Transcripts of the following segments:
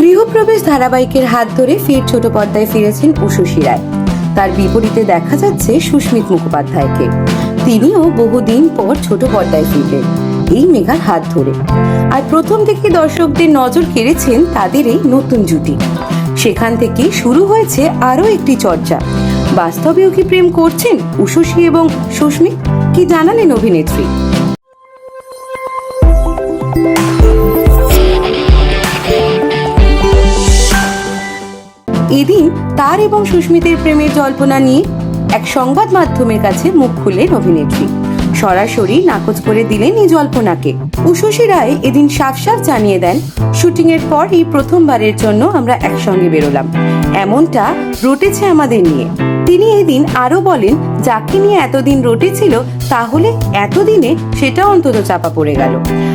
গৃহপ্রবেশ ধারাবাহিকের হাত ধরে ফের ছোট পর্দায় ফিরেছেন উষসী রায় তার বিপরীতে দেখা যাচ্ছে সুস্মিত মুখোপাধ্যায়কে। তিনিও বহুদিন পর ছোট পর্দায় ফিরলেন, এই মেঘার হাত ধরে। আর প্রথম থেকে দর্শকদের নজর কেড়েছেন তাদের এই নতুন জুটি। সেখান থেকে শুরু হয়েছে আরও একটি চর্চা। বাস্তবেও কি প্রেম করছেন উষসী এবং সুস্মিত? কি জানালেন অভিনেত্রী? এদিন তার এবং সুস্মিতের প্রেমের জল্পনা নিয়ে এক সংবাদ মাধ্যমের কাছে মুখ খুললেন অভিনেত্রী। সরাসরি নাকচ করে দিলেন এই জল্পনাকে। উষসী রায় এদিন সাফ সাফ জানিয়ে দেন শুটিং এর পরই প্রথমবারের জন্য আমরা একসঙ্গে বেরোলাম। এমনটা রটেছে আমাদের নিয়ে। তিনি এদিন আরও বলেন, যাকে নিয়ে এতদিন রটেছিল, তাহলে এতদিনে সেটা অন্তত চাপা পড়ে গেল।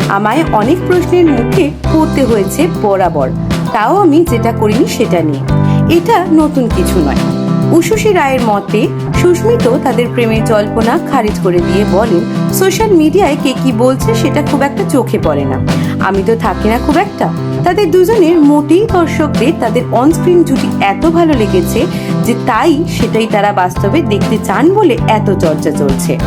আমায় অনেক প্রশ্নের মুখে পড়তে হয়েছে বরাবর। তাও আমি যেটা করিনি সেটা নিয়ে। এটা নতুন কিছু নয়। উষসী রায়ের মতে সুস্মিত তাদের প্রেমের জল্পনা খারিজ করে দিয়ে বলেন সোশ্যাল মিডিয়ায় কে কি বলছে সেটা খুব একটা চোখে পড়ে না। আমি তো থাকি না খুব একটা। তাদের দুজনের মোটেই দর্শকদের তাদের অনস্ক্রিন জুটি এত ভালো লেগেছে যে তাই সেটাই তারা বাস্তবে দেখতে চান বলে এত চর্চা চলছে।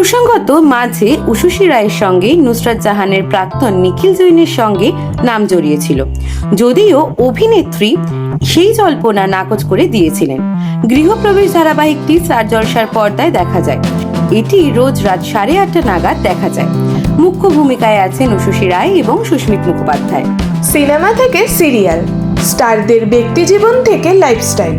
প্রসঙ্গত, মাঝে উষসী রায়ের সঙ্গে নুসরাত জাহানের প্রাক্তন নিখিল জৈনের সঙ্গে নাম জড়িয়েছিল। যদিও অভিনেত্রী সেই জল্পনা নাকচ করে দিয়েছিলেন। গৃহপ্রবেশ ধারাবাহিকটি স্টার জলসার পর্দায় দেখা যায়। এটি রোজ রাত সাড়ে আটটা নাগাদ দেখা যায়। মুখ্য ভূমিকায় আছেন উশুশি রায় এবং সুস্মিত মুখোপাধ্যায়। সিনেমা থেকে সিরিয়াল, স্টারদের ব্যক্তিজীবন থেকে লাইফস্টাইল।